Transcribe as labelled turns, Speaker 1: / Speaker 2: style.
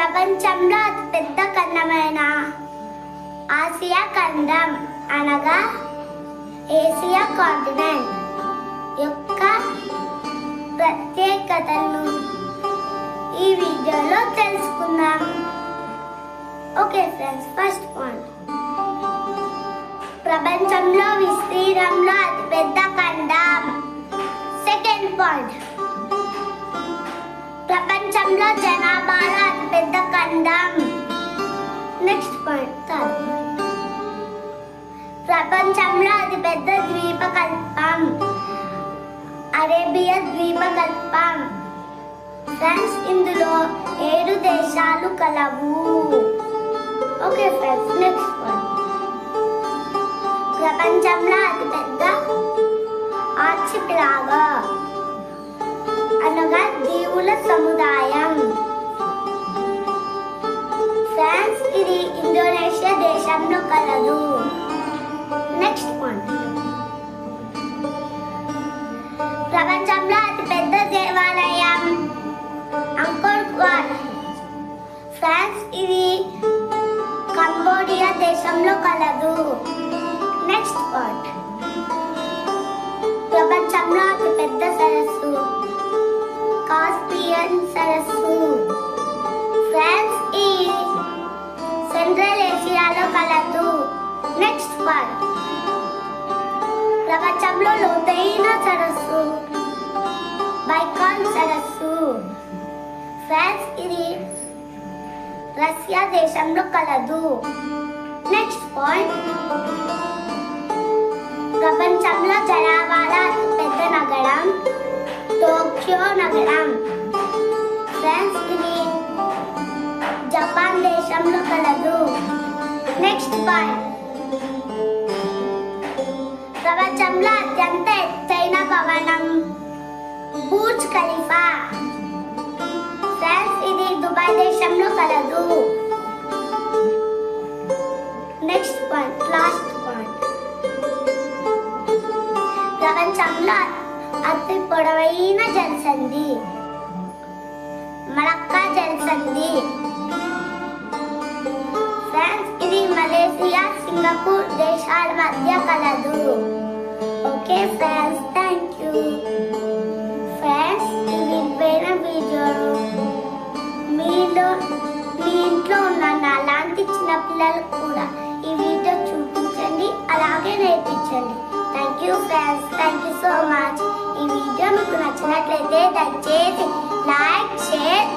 Speaker 1: ప్రపంచంలో అతిపెద్ద ఖండమైన ఆసియా ఖండం అనగా ఏసియా కాంటినెంట్ యొక్క ప్రత్యేకతను ఈ వీడియోలో తెలుసుకుందాం. Okay friends first point. ప్రపంచంలో విస్తీర్ణంలో అతిపెద్ద ఖండం. Second point. ప్రపంచంలో జనాభాలో అతిపెద్ద ఖండం నెక్స్ట్ పాయింట్ థర్డ్ ప్రపంచంలో అతిపెద్ద ద్వీపకల్పం. అరేబియా ద్వీపకల్పం. ఫ్రెండ్స్ ఇందులో ఏడు దేశాలు కలవు. ఓకే ఫ్రెండ్స్ నెక్స్ట్ పాయింట్ ప్రపంచంలో అతిపెద్ద ఆర్చిపిలాగా అనగా దీవుల సముదాయం. ఇండోనేషియా దేశంలో కలదు. నెక్స్ట్ పాయింట్ ప్రపంచంలో అతిపెద్ద దేవాలయం. అంకోర్ వాట్ ఫ్రాన్స్ ఇది కంబోడియా దేశంలో కలదు. నెక్స్ట్ పాయింట్ కలదు నెక్స్ట్ పాయింట్ ప్రపంచంలో లోతైన సరస్సు. బైకాన్ సరస్సు. ఫ్రాన్స్ ఇది రష్యా దేశంలో కలదు. నెక్స్ట్ పాయింట్ ప్రపంచంలో జనాభాలో నెక్స్ట్ ప్రపంచంలో అత్యంత ఎత్తైన భవనం బూర్జ్ ఖలీఫా ఫ్రాన్స్ ఇది దుబాయ్ దేశంలో కలదు నెక్స్ట్ పాయింట్ లాస్ట్ పాయింట్ ప్రపంచంలో అతి పొడవైన జలసంధి మడక్క జలసంధి సింగపూర్ దేశాల మధ్య కలదు. Okay friends thank you. Friends ఇది విలువైన వీడియోను మీలో మీ ఇంట్లో ఉన్న అలాంటి చిన్నపిల్లలకు కూడా ఈ వీడియో చూపించండి అలాగే నేర్పించండి. Thank you friends thank you so much. ఈ వీడియో మీకు నచ్చినట్లయితే దయచేసి లైక్ షేర్